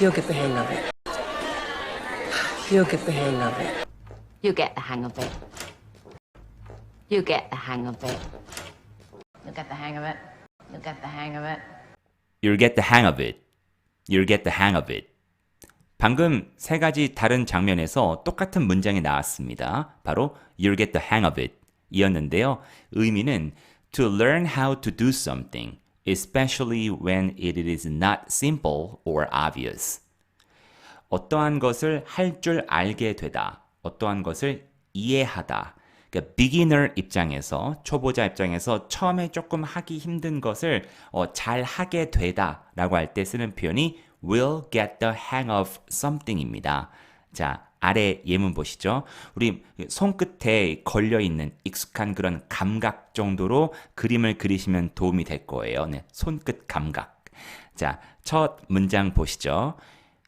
You'll get the hang of it. You'll get the hang of it. You get the hang of it. You get the hang of it. You get the hang of it. You get the hang of it. You'll get the hang of it. You'll get the hang of it. 방금 세 가지 다른 장면에서 똑같은 문장이 나왔습니다. 바로 You'll get the hang of it 이었는데요. 의미는 to learn how to do something, especially when it is not simple or obvious. 어떠한 것을 할 줄 알게 되다. 어떠한 것을 이해하다. 그러니까 beginner 입장에서 초보자 입장에서 처음에 조금 하기 힘든 것을 어, 잘 하게 되다라고 할 때 쓰는 표현이 will get the hang of something입니다. 자, 아래 예문 보시죠. 우리 손끝에 걸려 있는 익숙한 그런 감각 정도로 그림을 그리시면 도움이 될 거예요. 네, 손끝 감각. 자, 첫 문장 보시죠.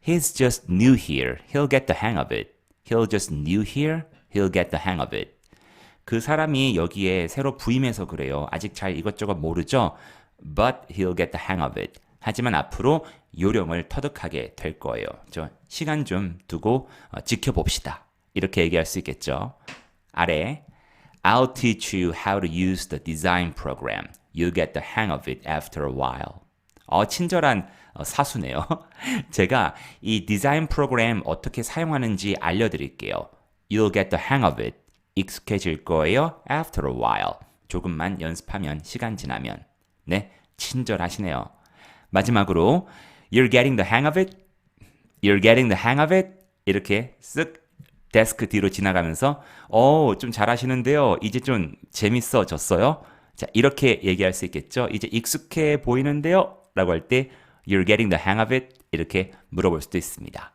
He's just new here. He'll get the hang of it. He'll just new here. He'll get the hang of it. 그 사람이 여기에 새로 부임해서 그래요. 아직 잘 이것저것 모르죠? But he'll get the hang of it. 하지만 앞으로 요령을 터득하게 될 거예요. 저 시간 좀 두고 어, 지켜봅시다. 이렇게 얘기할 수 있겠죠. 아래 I'll teach you how to use the design program. You'll get the hang of it after a while. 어, 친절한 어, 사수네요. 제가 이 디자인 프로그램 어떻게 사용하는지 알려드릴게요. You'll get the hang of it. 익숙해질 거예요. After a while. 조금만 연습하면 시간 지나면. 네, 친절하시네요. 마지막으로 You're getting the hang of it. You're getting the hang of it. 이렇게 쓱 데스크 뒤로 지나가면서 어, 좀 잘하시는데요. 이제 좀 재밌어졌어요. 자, 이렇게 얘기할 수 있겠죠. 이제 익숙해 보이는데요. 라고 할 때 You're getting the hang of it. 이렇게 물어볼 수도 있습니다.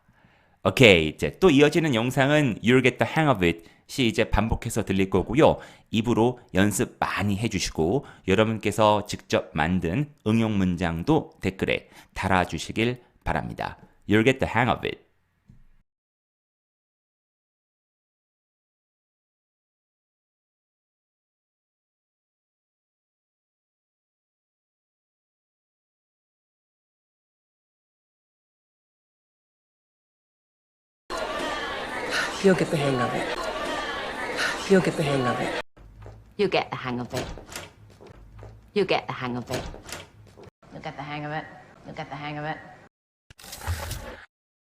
오케이. 이제 또 이어지는 영상은 You'll get the hang of it. 시 이제 반복해서 들릴 거고요. 입으로 연습 많이 해주시고 여러분께서 직접 만든 응용 문장도 댓글에 달아주시길 바랍니다. You'll get the hang of it. You'll get the hang of it. You'll get the hang of it. You get the hang of it. You get the hang of it. You get the hang of it. You get the hang of it.